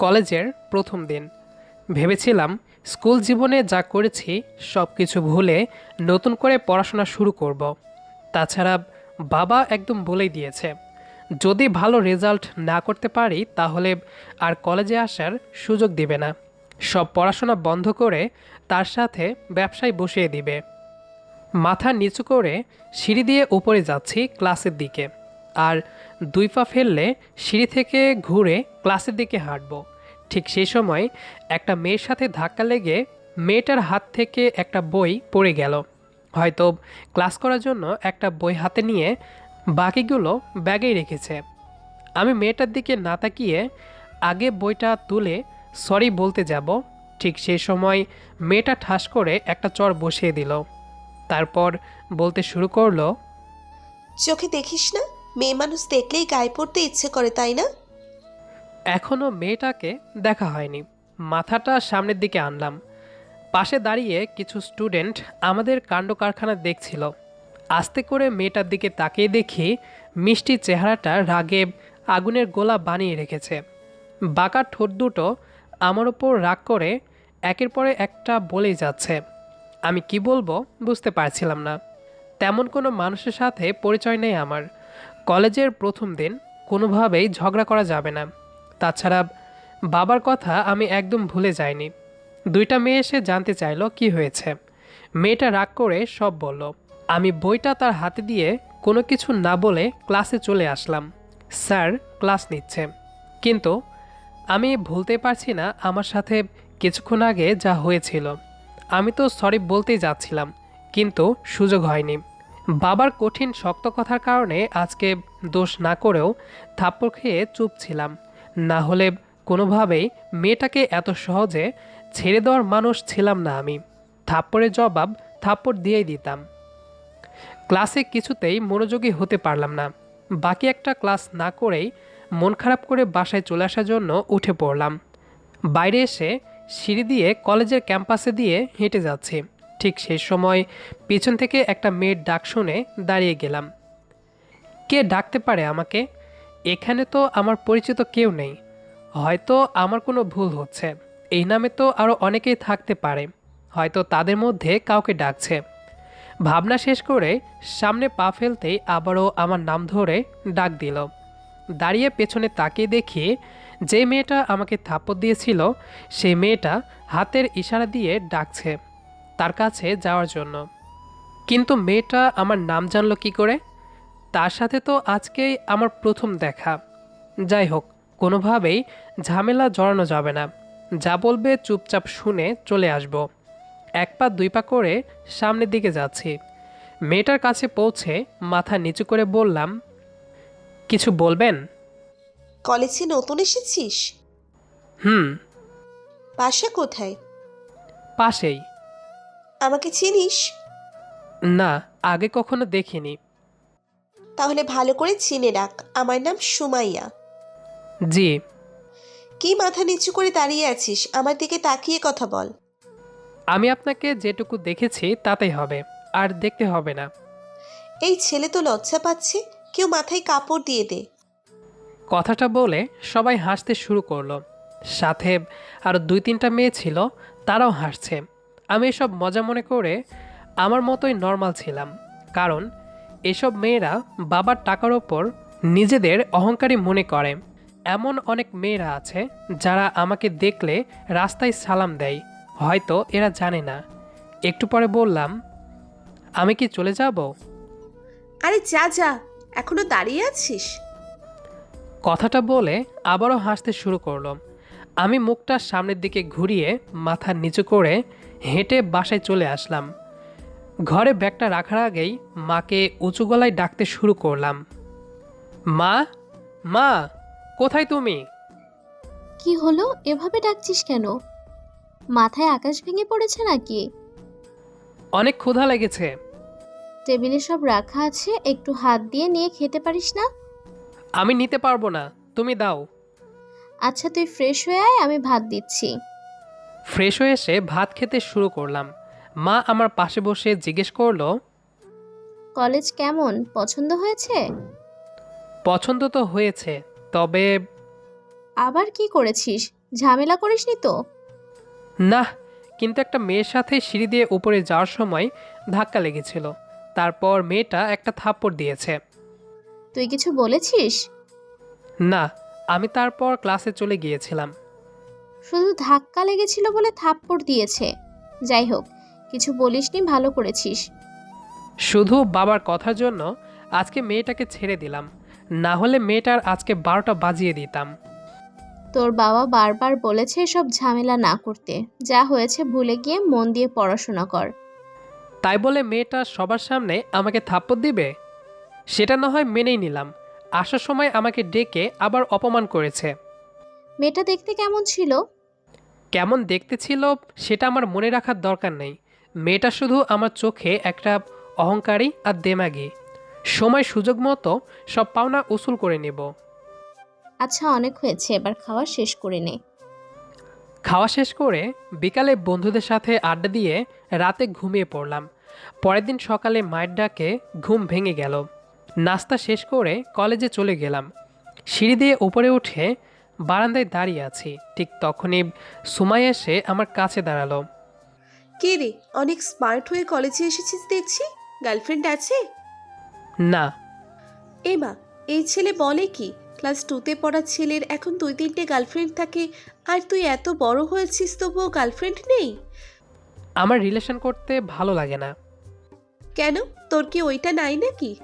কলেজের প্রথম দিন। ভেবেছিলাম স্কুল জীবনে যা করেছি সব কিছু ভুলে নতুন করে পড়াশোনা শুরু করব। তাছাড়া বাবা একদম বলেই দিয়েছে, যদি ভালো রেজাল্ট না করতে পারি তাহলে আর কলেজে আসার সুযোগ দিবে না। সব পড়াশোনা বন্ধ করে তার সাথে ব্যবসায় বসিয়ে দিবে। মাথা নিচু করে সিঁড়ি দিয়ে উপরে যাচ্ছি ক্লাসের দিকে। আর দুই পা ফেললে সিঁড়ি থেকে ঘুরে ক্লাসের দিকে হাঁটব। ঠিক সেই সময় একটা মেয়ের সাথে ধাক্কা লেগে মেয়েটার হাত থেকে একটা বই পড়ে গেল। হয়তো ক্লাস করার জন্য একটা বই হাতে নিয়ে বাকিগুলো ব্যাগেই রেখেছে। আমি মেয়েটার দিকে না তাকিয়ে আগে বইটা তুলে সরি বলতে যাব। ঠিক সেই সময় মেয়েটা ঠাস করে একটা চর বসিয়ে দিল। তারপর বলতে শুরু করল, চোখে দেখিস না? মেয়ে মানুষ দেখলেই গায়ে পড়তে ইচ্ছে করে, তাই না? এখনও মেয়েটাকে দেখা হয়নি। মাথাটা সামনের দিকে আনলাম। পাশে দাঁড়িয়ে কিছু স্টুডেন্ট আমাদের কাণ্ড কারখানা দেখছিল। আস্তে করে মেয়েটার দিকে তাকিয়ে দেখি মিষ্টি চেহারাটা রাগে আগুনের গোলা বানিয়ে রেখেছে। বাঁকা ঠোঁট দুটো আমার ওপর রাগ করে একের পরে একটা বলেই যাচ্ছে। আমি কি বলব বুঝতে পারছিলাম না। তেমন কোনো মানুষের সাথে পরিচয় নেই আমার। কলেজের প্রথম দিন কোনোভাবেই ঝগড়া করা যাবে না। তাছাড়া বাবার কথা আমি একদম ভুলে যাইনি। দুইটা মেয়ে এসে জানতে চাইলো কি হয়েছে। মেয়েটা রাগ করে সব বলল, আমি বইটা তার হাতে দিয়ে কোনো কিছু না বলে ক্লাসে চলে আসলাম। স্যার, ক্লাস নিচ্ছে। কিন্তু আমি ভুলতে পারছি না আমার সাথে কিছুক্ষণ আগে যা হয়েছিল। আমি তো সরি বলতেই যাচ্ছিলাম, কিন্তু সুযোগ হয়নি। বাবার কঠিন শক্ত কথার কারণে আজকে দোষ না করেও থাপ্পড় খেয়ে চুপ ছিলাম। না হলে কোনোভাবেই মেয়েটাকে এত সহজে ছেড়ে দেওয়ার মানুষ ছিলাম না আমি। থাপ্পড়ের জবাব থাপ্পড় দিয়েই দিতাম। ক্লাসে কিছুতেই মনোযোগী হতে পারলাম না। বাকি একটা ক্লাস না করেই মন খারাপ করে বাসায় চলে আসার জন্য উঠে পড়লাম। বাইরে এসে সিঁড়ি দিয়ে কলেজের ক্যাম্পাসে দিয়ে হেঁটে যাচ্ছি। ঠিক সেই সময় পিছন থেকে একটা মেয়ের ডাক শুনে দাঁড়িয়ে গেলাম। কে ডাকতে পারে আমাকে? এখানে তো আমার পরিচিত কেউ নেই। হয়তো আমার কোনো ভুল হচ্ছে। এই নামে তো আরও অনেকেই থাকতে পারে। হয়তো তাদের মধ্যে কাউকে ডাকছে। ভাবনা শেষ করে সামনে পা ফেলতেই আবারও আমার নাম ধরে ডাক দিল। দাঁড়িয়ে পেছনে তাকিয়ে দেখি যে মেয়েটা আমাকে থাপ্পড় দিয়েছিল, সেই মেয়েটা হাতের ইশারা দিয়ে ডাকছে। তার কাছে যাওয়ার জন্য। কিন্তু মেয়েটা আমার নাম জানলো কি করে? তার সাথে তো আজকেই আমার প্রথম দেখা। যাই হোক কোনোভাবেই ঝামেলা জড়ানো যাবে না। যা বলবে চুপচাপ শুনে চলে আসব। এক পা দুই পা করে সামনের দিকে যাচ্ছি। মেয়েটার কাছে পৌঁছে মাথা নিচু করে বললাম কিছু বলবেন? কলেজে নতুন এসেছিস? হুম। বাসা কোথায়? পাশেই। আমাকে চিনিস? না আগে কখনো দেখিনি। তাহলে ভালো করে চিনে রাখ আমার নাম সুমাইয়া। জি। কি মাথা নিচু করে দাঁড়িয়ে আছিস? আমার দিকে তাকিয়ে কথা বল। আমি আপনাকে যেটুকু দেখেছি তাতেই হবে আর দেখতে হবে না। এই ছেলে তো লজ্জা পাচ্ছে কেউ মাথায় কাপড় দিয়ে দে। কথাটা বলে সবাই হাসতে শুরু করল। সাথে আরও দুই তিনটা মেয়ে ছিল তারাও হাসছে। আমি এসব মজা মনে করে আমার মতোই নর্মাল ছিলাম। কারণ এসব মেয়েরা বাবার টাকার ওপর নিজেদের অহংকারী মনে করে। এমন অনেক মেয়েরা আছে যারা আমাকে দেখলে রাস্তায় সালাম দেয়। হয়তো এরা জানে না। একটু পরে বললাম আমি কি চলে যাব? আরে যা যা। এখনও দাঁড়িয়ে আছিস? কথাটা বলে আবারও হাসতে শুরু করল। আমি মুখটা সামনের দিকে ঘুরিয়ে মাথা নিচু করে হেঁটে বাসায় চলে আসলাম। ঘরে ব্যাগটা রাখার আগেই মাকে উঁচু গলায় ডাকতে শুরু করলাম। মা মা কোথায় তুমি? কি হলো? এভাবে ডাকছিস কেন? মাথায় আকাশ ভেঙে পড়েছে নাকি? অনেক ক্ষুধা লেগেছে। টেবিলে সব রাখা আছে একটু হাত দিয়ে নিয়ে খেতে পারিস না? আমি নিতে পারব না তুমি দাও। আচ্ছা তুই ফ্রেশ হয়ে আয় আমি ভাত দিচ্ছি। ফ্রেশ হয়ে এসে ভাত খেতে শুরু করলাম। মা আমার পাশে বসে জিজ্ঞেস করল কলেজ কেমন? পছন্দ হয়েছে? পছন্দ তো হয়েছে তবে আবার কি করেছিস? ঝামেলা করিসনি তো? না কিন্তু একটা মেয়ের সাথে সিঁড়ি দিয়ে উপরে যাওয়ার সময় ধাক্কা লেগেছিল। তারপর মেয়েটা একটা থাপ্পড় দিয়েছে। তুই কিছু বলেছিস? না আমি তারপর ক্লাসে চলে গিয়েছিলাম। শুধু ধাক্কা লেগেছিল বলে থাপ্পড় দিয়েছে। যাই হোক কিছু বলিসনি ভালো করেছিস। শুধু বাবার কথার জন্য আজকে মেয়েটাকে ছেড়ে দিলাম। না হলে মেয়েটার আজকে বারোটা বাজিয়ে দিতাম। তোর বাবা বারবার বলেছে সব ঝামেলা না করতে। যা হয়েছে ভুলে গিয়ে মন দিয়ে পড়াশোনা কর। তাই বলে মেয়েটা সবার সামনে আমাকে থাপ্পড় দিবে? সেটা না হয় মেনেই নিলাম। আসার সময় আমাকে ডেকে আবার অপমান করেছে। মেয়েটা দেখতে কেমন ছিল? কেমন দেখতে ছিল সেটা আমার মনে রাখার দরকার নেই। মেয়েটা শুধু আমার চোখে একটা অহংকারী আর দেমাগি। সময় সুযোগ মতো সব পাওনা উসুল করে নেব। আচ্ছা অনেক হয়েছে এবার খাওয়া শেষ করে নে। খাওয়া শেষ করে বিকালে বন্ধুদের সাথে আড্ডা দিয়ে রাতে ঘুমিয়ে পড়লাম। পরের দিন সকালে মায়ের ডাকে ঘুম ভেঙে গেল। নাস্তা শেষ করে কলেজে চলে গেলাম। সিঁড়ি দিয়ে উপরে উঠে বারান্দায় দাঁড়িয়ে আছি। ঠিক তখনই সুমাই এসে আমার কাছে দাঁড়াল। কে রে অনেক স্মার্ট হয়ে কলেজে এসেছিস দেখছি? গার্লফ্রেন্ড আছে? না। এ মা এই ছেলে বলে কি ক্লাস টুতে পড়া ছেলের এখন দুই তিনটে গার্লফ্রেন্ড থাকে আর তুই এত বড় হয়েছিস তবুও গার্লফ্রেন্ড নেই? আমার রিলেশন করতে ভালো লাগে না। কেন? তোর কি ওইটা নাই নাকি?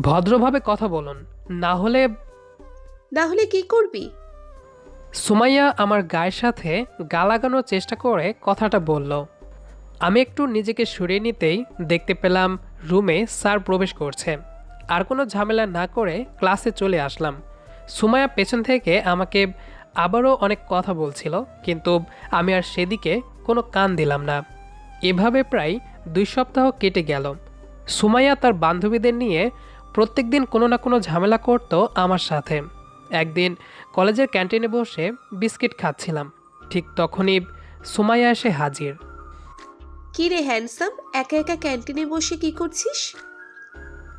ভদ্রভাবে কথা বলুন না হলে না হলে কি করবি? সুমাইয়া আমার গায়ের সাথে গা লাগানোর চেষ্টা করে কথাটা বলল। আমি একটু নিজেকে সরিয়ে নিতেই দেখতে পেলাম রুমে স্যার প্রবেশ করছে। আর কোনো ঝামেলা না করে ক্লাসে চলে আসলাম। সুমাইয়া পেছন থেকে আমাকে আবারও অনেক কথা বলছিল, কিন্তু আমি আর সেদিকে কোনো কান দিলাম না। এভাবে প্রায় দুই সপ্তাহ কেটে গেল। সুমাইয়া তার বান্ধবীদের নিয়ে প্রত্যেকদিন কোনো না কোনো ঝামেলা করতো আমার সাথে। একদিন কলেজের ক্যান্টিনে বসে বিস্কিট খাচ্ছিলাম। ঠিক তখনই সুমাইয়া এসে হাজির। কি রে হ্যান্ডসাম একা একা ক্যান্টিনে বসে কি করছিস?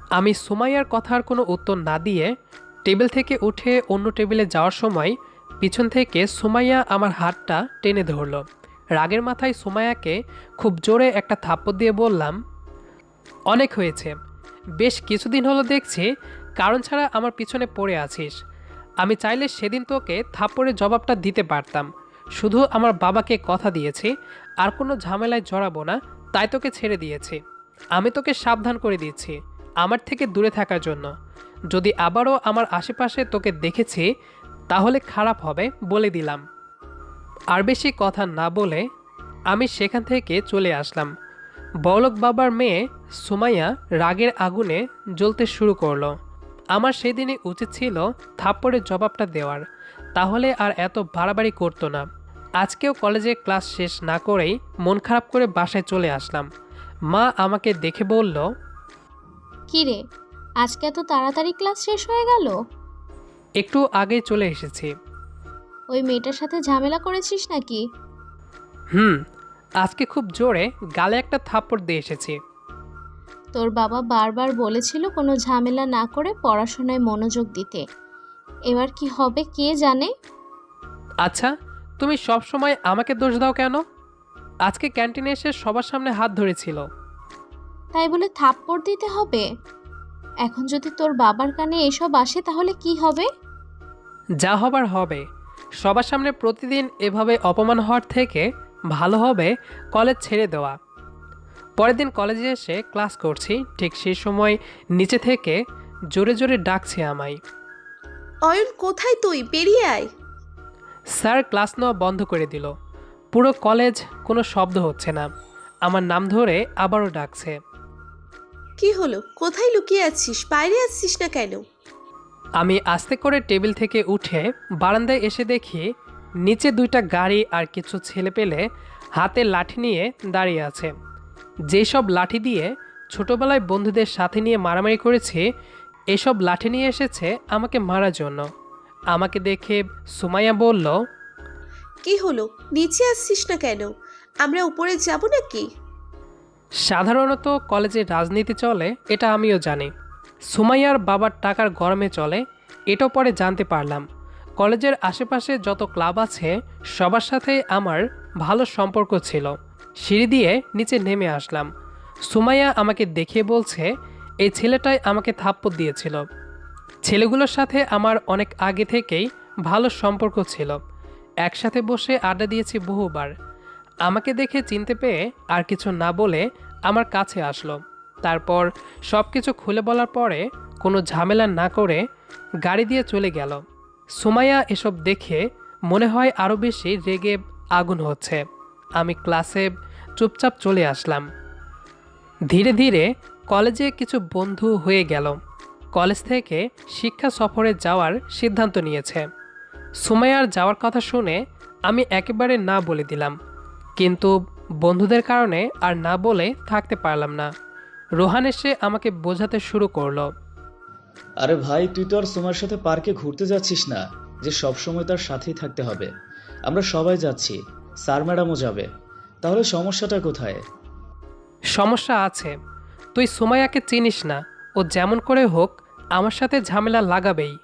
আমি সুমাইয়ার কথার কোনো উত্তর না দিয়ে টেবিল থেকে উঠে অন্য টেবিলে যাওয়ার সময় পিছন থেকে সুমাইয়া আমার হাতটা টেনে ধরল। রাগের মাথায় সুমাইয়াকে খুব জোরে একটা থাপ্পড় দিয়ে বললাম অনেক হয়েছে। বেশ কিছুদিন হলো দেখছি কারণ ছাড়া আমার পিছনে পড়ে আছিস। আমি চাইলে সেদিন তোকে থাপ্পড়ের জবাবটা দিতে পারতাম। শুধু আমার বাবাকে কথা দিয়েছি, আর কোনো ঝামেলায় জড়াবো না, তাই তোকে ছেড়ে দিয়েছি। আমি তোকে সাবধান করে দিচ্ছি আমার থেকে দূরে থাকার জন্য। যদি আবারও আমার আশেপাশে তোকে দেখেছি, তাহলে খারাপ হবে বলে দিলাম। আর বেশি কথা না বলে আমি সেখান থেকে চলে আসলাম। বলক বাবার মেয়ে সুমাইয়া রাগের আগুনে জ্বলতে শুরু করল। আমার সেদিনই উচিত ছিল থাপ্পড়ের জবাবটা দেওয়ার। তাহলে আর এত বাড়াবাড়ি করতো না। আজকেও কলেজে ক্লাস শেষ না করেই মন খারাপ করে বাসায় চলে আসলাম। মা আমাকে দেখে বলল কি রে আজকে এত তাড়াতাড়ি ক্লাস শেষ হয়ে গেল? একটু আগে চলে এসেছি। ওই মেয়েটার সাথে ঝামেলা করেছিস নাকি? হুম আজকে খুব জোরে গালে একটা থাপ্পড় দিয়ে এসেছি। তোর বাবা বারবার বলেছিল কোনো ঝামেলা না করে পড়াশোনায় মনোযোগ দিতে। এবার কি হবে কে জানে? আচ্ছা তুমি সব সময় আমাকে দোষ দাও কেন? আজকে ক্যান্টিনে এসে সবার সামনে হাত ধরেছিল। তাই বলে থাপ্পড় দিতে হবে? এখন যদি তোর বাবার কানে এসব আসে তাহলে কি হবে? যা হবার হবে। সবার সামনে প্রতিদিন এভাবে অপমান হওয়ার থেকে ভালো হবে কলেজ ছেড়ে দেওয়া। পরের দিন কলেজে এসে ক্লাস করছি ঠিক সেই সময় নিচে থেকে জোরে জোরে ডাকছে আমায়। অয়ন কোথায় তুই? বেরিয়ে আয়। স্যার ক্লাস নেওয়া বন্ধ করে দিল। পুরো কলেজ কোনো শব্দ হচ্ছে না। আমার নাম ধরে আবারও ডাকছে। কি হলো? কোথায় লুকিয়ে আছিস? বাইরে আসছিস না কেন? আমি আস্তে করে টেবিল থেকে উঠে বারান্দায় এসে দেখি নিচে দুইটা গাড়ি আর কিছু ছেলে পেলে হাতে লাঠি নিয়ে দাঁড়িয়ে আছে। যেসব লাঠি দিয়ে ছোটবেলায় বন্ধুদের সাথে নিয়ে মারামারি করেছি এসব লাঠি নিয়ে এসেছে আমাকে মারার জন্য। আমাকে দেখে সুমাইয়া বলল কি হলো? নিচে আসছিস না কেন? আমরা উপরে যাব নাকি? সাধারণত কলেজে রাজনীতি চলে এটা আমিও জানি। সুমাইয়ার বাবার টাকার গরমে চলে এটা পরে জানতে পারলাম। কলেজের আশেপাশে যত ক্লাব আছে সবার সাথে আমার ভালো সম্পর্ক ছিল। সিঁড়ি দিয়ে নিচে নেমে আসলাম। সুমাইয়া আমাকে দেখিয়ে বলছে, এই ছেলেটাই আমাকে থাপ্পড় দিয়েছিল। ছেলেগুলোর সাথে আমার অনেক আগে থেকেই ভালো সম্পর্ক ছিল। একসাথে বসে আড্ডা দিয়েছি বহুবার। আমাকে দেখে চিনতে পেয়ে আর কিছু না বলে আমার কাছে আসলো। তারপর সব কিছু খুলে বলার পরে কোনো ঝামেলা না করে গাড়ি দিয়ে চলে গেল। সুমাইয়া এসব দেখে মনে হয় আরও বেশি রেগে আগুন হচ্ছে। আমি ক্লাসে চুপচাপ চলে আসলাম। ধীরে ধীরে কলেজে কিছু বন্ধু হয়ে গেল। কলেজ থেকে শিক্ষা সফরে যাওয়ার সিদ্ধান্ত নিয়েছে। সুমাইয়ার যাওয়ার কথা শুনে আমি একেবারে না বলে দিলাম। কিন্তু বন্ধুদের কারণে আর না বলে থাকতে পারলাম না। রোহান এসে আমাকে বোঝাতে শুরু করল। আরে ভাই, তুই তো আর সোমার সাথে পার্কে ঘুরতে যাচ্ছিস না, যে সব সময় তার সাথেই থাকতে হবে। আমরা সবাই যাচ্ছি। স্যার ম্যাডামও যাবে। তাহলে সমস্যাটা কোথায়? সমস্যা আছে। তুই সুমাইয়াকে চিনিস না। ও যেমন করে হোক আমার সাথে ঝামেলা লাগাবেই।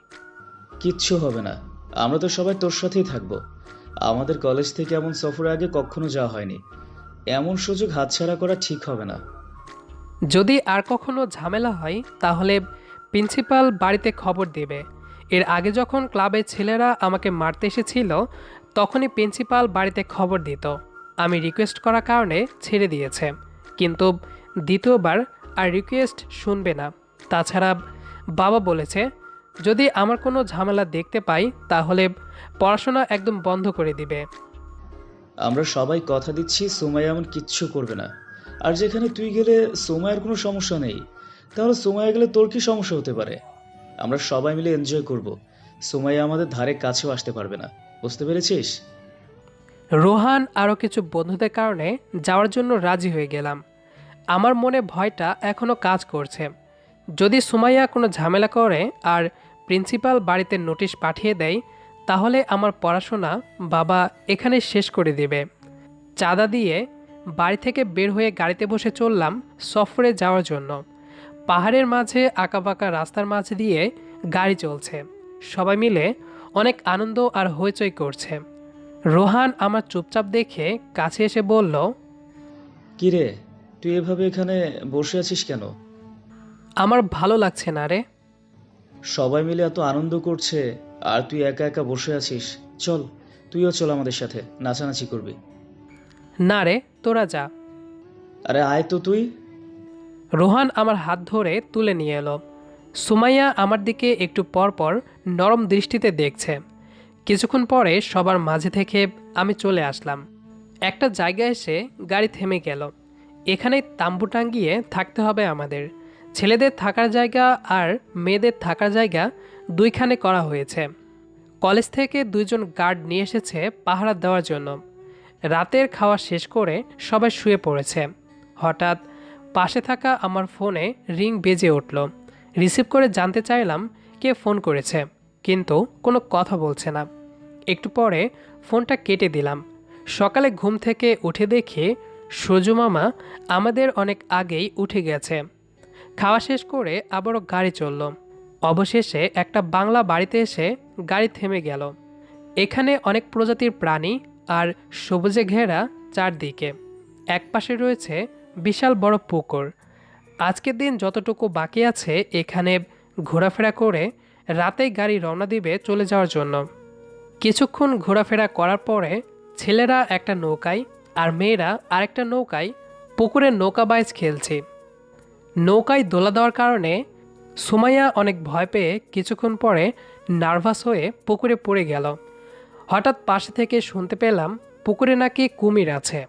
কিচ্ছু হবে না। আমরা তো সবাই তোর সাথেই থাকব। আমাদের কলেজ থেকে এমন সফরে আগে কখনো যাওয়া হয়নি। এমন সুযোগ হাতছাড়া করা ঠিক হবে না। যদি আর কখনো ঝামেলা হয় তাহলে প্রিন্সিপাল বাড়িতে খবর দেবে। এর আগে যখন ক্লাবের ছেলেরা আমাকে মারতে এসেছিল তখনই প্রিন্সিপাল বাড়িতে খবর দিত। আমি রিকোয়েস্ট করার কারণে ছেড়ে দিয়েছে। কিন্তু দ্বিতীয়বার আর রিকোয়েস্ট শুনবে না। তাছাড়া বাবা বলেছে, যদি আমার কোনো ঝামেলা দেখতে পাই, তাহলে পড়াশোনা একদম বন্ধ করে দিবে। আমরা সবাই কথা দিচ্ছি, সোমাইয়া এমন কিচ্ছু করবে না। আর যেখানে তুই গেলে সোমায়ের কোনো সমস্যা নেই, তাহলে সোমাইয়া গেলে তোর কি সমস্যা হতে পারে? আমরা সবাই মিলে এনজয় করব। সোমাইয়া আমাদের ধারে কাছেও আসতে পারবে না। বুঝতে পেরেছিস? রোহান আরও কিছু বন্ধুদের কারণে যাওয়ার জন্য রাজি হয়ে গেলাম। আমার মনে ভয়টা এখনও কাজ করছে। যদি সুমাইয়া কোনো ঝামেলা করে আর প্রিন্সিপাল বাড়িতে নোটিশ পাঠিয়ে দেয়, তাহলে আমার পড়াশোনা বাবা এখানে শেষ করে দেবে। চাঁদা দিয়ে বাড়ি থেকে বের হয়ে গাড়িতে বসে চললাম সফরে যাওয়ার জন্য। পাহাড়ের মাঝে, আঁকাবাঁকা রাস্তার মাঝ দিয়ে গাড়ি চলছে। সবাই মিলে অনেক আনন্দ আর হইচই করছে। রোহান আমার চুপচাপ দেখে কাছে এসে বলল কিরে তুই এভাবে এখানে বসে আছিস কেন? আমার ভালো লাগছে না রে। সবাই মিলে এত আনন্দ করছে আর তুই একা একা বসে আছিস। চল তুইও চল আমাদের সাথে নাচানাচি করবি। না রে তোরা যা। আরে আয় তো তুই। রোহান আমার হাত ধরে তুলে নিয়ে এলো। সুমাইয়া আমার দিকে একটু পর পর নরম দৃষ্টিতে দেখছে। কিছুক্ষণ পরে সবার মাঝে থেকে আমি চলে আসলাম। একটা জায়গায় এসে গাড়ি থেমে গেল। এখানে তাম্বু টাঙ্গিয়ে থাকতে হবে আমাদের। ছেলেদের থাকার জায়গা আর মেয়েদের থাকার জায়গা দুইখানে করা হয়েছে। কলেজ থেকে দুইজন গার্ড নিয়ে এসেছে পাহারা দেওয়ার জন্য। রাতের খাওয়া শেষ করে সবাই শুয়ে পড়েছে। হঠাৎ পাশে থাকা আমার ফোনে রিং বেজে উঠল। রিসিভ করে জানতে চাইলাম কে ফোন করেছে, কিন্তু কোনো কথা বলছে না। একটু পরে ফোনটা কেটে দিলাম। সকালে ঘুম থেকে উঠে দেখি সূর্য মামা আমাদের অনেক আগেই উঠে গেছে। খাওয়া শেষ করে আবারও গাড়ি চলল। অবশেষে একটা বাংলা বাড়িতে এসে গাড়ি থেমে গেল। এখানে অনেক প্রজাতির প্রাণী আর সবুজে ঘেরা চারদিকে। একপাশে রয়েছে বিশাল বড় পুকুর। আজকের দিন যতটুকু বাকি আছে এখানে ঘোরাফেরা করে রাতেই গাড়ি রওনা দিবে চলে যাওয়ার জন্য। কিছুক্ষণ ঘোরাফেরা করার পরে ছেলেরা একটা নৌকায় আর মেয়েরা আরেকটা নৌকায় পুকুরে নৌকা বাইচ খেলছে। নৌকায় দোলা দেওয়ার কারণে সুমাইয়া অনেক ভয় পেয়ে কিছুক্ষণ পরে নার্ভাস হয়ে পুকুরে পড়ে গেল। হঠাৎ পাশে থেকে শুনতে পেলাম পুকুরে নাকি কুমির আছে।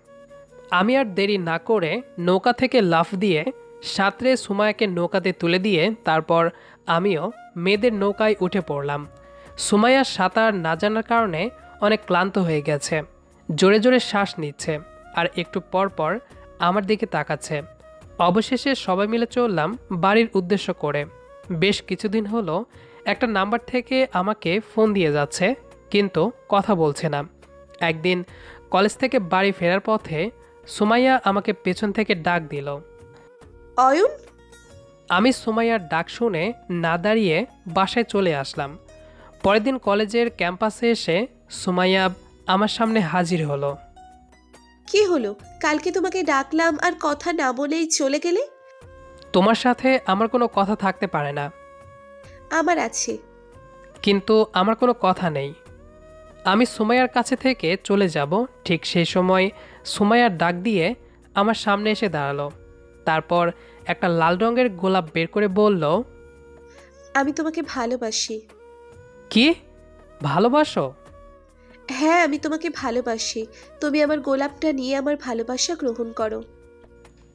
আমি আর দেরি না করে নৌকা থেকে লাফ দিয়ে সাঁতরে সুমায়াকে নৌকাতে তুলে দিয়ে তারপর আমিও মেয়েদের নৌকায় উঠে পড়লাম। সুমাইয়া সাঁতার না জানার কারণে অনেক ক্লান্ত হয়ে গেছে। জোরে জোরে শ্বাস নিচ্ছে আর একটু পর পর আমার দিকে তাকাচ্ছে। অবশেষে সবাই মিলে চললাম বাড়ির উদ্দেশ্য করে। বেশ কিছুদিন হলো একটা নাম্বার থেকে আমাকে ফোন দিয়ে যাচ্ছে, কিন্তু কথা বলছে না। একদিন কলেজ থেকে বাড়ি ফেরার পথে সুমাইয়া আমাকে পেছন থেকে ডাক দিল। অয়ন? আমি সুমাইয়ার ডাক শুনে না দাঁড়িয়ে বাসায় চলে আসলাম। পরের দিন কলেজের ক্যাম্পাসে এসে সুমাইয়া আমার সামনে হাজির হলো। কি হলো? কালকে তোমাকে ডাকলাম আর কথা না বলেই চলে গেলে? তোমার সাথে আমার কোনো কথা থাকতে পারে না। আমার আছে। কিন্তু আমার কোনো কথা নেই। আমি সুমাইয়ার কাছে থেকে চলে যাব। ঠিক সেই সময় সুমাইয়ার ডাক দিয়ে আমার সামনে এসে দাঁড়াল। তারপর একটা লাল রঙের গোলাপ বের করে বলল আমি তোমাকে ভালোবাসি। কি? ভালোবাসো? হ্যাঁ আমি তোমাকে ভালোবাসি। তুমি আমার গোলাপটা নিয়ে আমার ভালোবাসা গ্রহণ করো।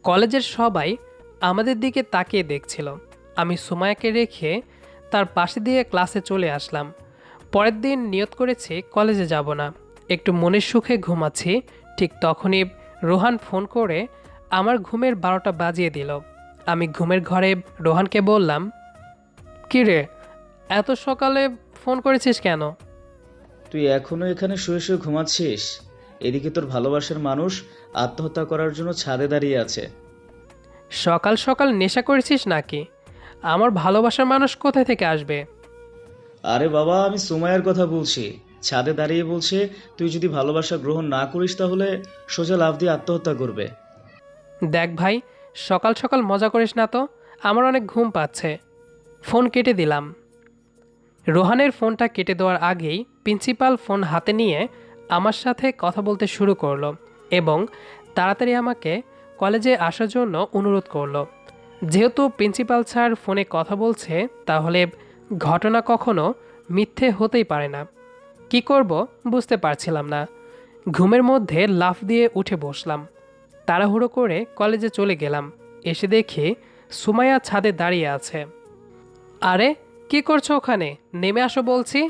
কলেজের সবাই আমাদের দিকে তাকিয়ে দেখছিল। আমি সুমায়াকে রেখে তার পাশে দিয়ে ক্লাসে চলে আসলাম। পরের দিন নিয়ত করেছি কলেজে যাব না। একটু মনের সুখে ঘুমাচ্ছি। ঠিক তখনই রোহান ফোন করে আমার ঘুমের বারোটা বাজিয়ে দিল। আমি ঘুমের ঘরে রোহানকে বললাম কী রে এত সকালে ফোন করেছিস কেন? তুই এখনও এখানে শুয়ে শুয়ে ঘুমাচ্ছিস? এদিকে তোর ভালোবাসার মানুষ আত্মহত্যা করার জন্য ছাদে দাঁড়িয়ে আছে। সকাল সকাল নেশা করেছিস নাকি? আমার ভালোবাসার মানুষ কোথায় থেকে আসবে? আরে বাবা আমি সুমাইয়ার কথা বলছি। ছাদে দাঁড়িয়ে বলছে তুই যদি ভালোবাসা গ্রহণ না করিস তাহলে সোজা লাভ দিয়ে আত্মহত্যা করবে। দেখ ভাই, সকাল সকাল মজা করিস না তো? আমার অনেক ঘুম পাচ্ছে। ফোন কেটে দিলাম। রোহানের ফোনটা কেটে দেওয়ার আগেই প্রিন্সিপাল ফোন হাতে নিয়ে আমার সাথে কথা বলতে শুরু করল এবং তাড়াতাড়ি আমাকে কলেজে আসার জন্য অনুরোধ করল। যেহেতু প্রিন্সিপাল স্যার ফোনে কথা বলছে, তাহলে ঘটনা কখনো মিথ্যে হতেই পারে না। কি করব বুঝতে পারছিলাম না। ঘুমের মধ্যে লাফ দিয়ে উঠে বসলাম। তাড়াহুড়ো করে কলেজে চলে গেলাম। এসে দেখি সুমাইয়া ছাদে দাঁড়িয়ে আছে। আরে কি করছ ওখানে? নেমে আসো বলছি।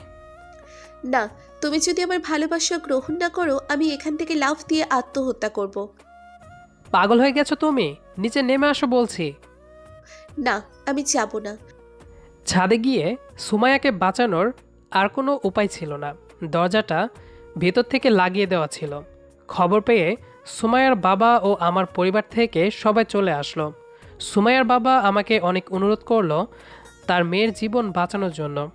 না তুমি যদি আমার ভালোবাসা গ্রহণ না করো আমি এখান থেকে লাফ দিয়ে আত্মহত্যা করব। পাগল হয়ে গেছো তুমি? নিচে নেমে আসো বলছি। না আমি যাব না। ছাদে গিয়ে সুমায়াকে বাঁচানোর আর কোনো উপায় ছিল না। দরজাটা ভেতর থেকে লাগিয়ে দেওয়া ছিল। খবর পেয়ে সুমাইয়ার বাবা ও আমার পরিবার থেকে সবাই চলে আসলো। সুমাইয়ার বাবা আমাকে অনেক অনুরোধ করল তার মেয়ের জীবন বাঁচানোর জন্য।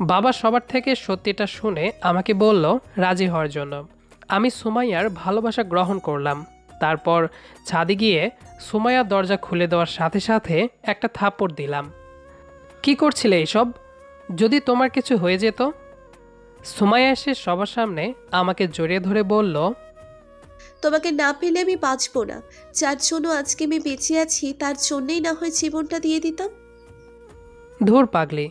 বাবা সবার থেকে সত্যিটা শুনে আমাকে বলল, রাজি হওয়ার জন্য। আমি সুমাইয়ার ভালোবাসা গ্রহণ করলাম। তারপর ছাদে গিয়ে সুমাইয়ার দরজা খুলে দেওয়ার সাথে সাথে একটা থাপ্পড় দিলাম। কি করছিলে এসব? যদি তোমার কিছু হয়ে যেত? সুমাইয়া এসে সবার সামনে আমাকে জড়িয়ে ধরে বলল তোমাকে না পেলে আমি বাঁচবো না। যার জন্য আজকে আমি বেঁচে আছি, তার জন্যই না হয় জীবনটা দিয়ে দিতাম। ধুর পাগলি,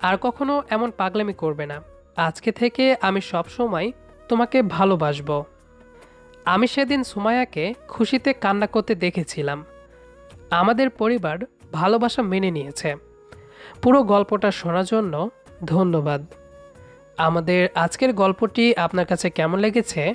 আর কখনো এমন পাগলামি করবে না। আজকে থেকে আমি সব সময় তোমাকে ভালোবাসবো। আমি সেদিন সুমায়াকে খুশিতে কান্না করতে দেখেছিলাম। আমাদের পরিবার ভালোবাসা মেনে নিয়েছে। পুরো গল্পটা শোনার জন্য ধন্যবাদ। আমাদের আজকের গল্পটি আপনার কাছে কেমন লেগেছে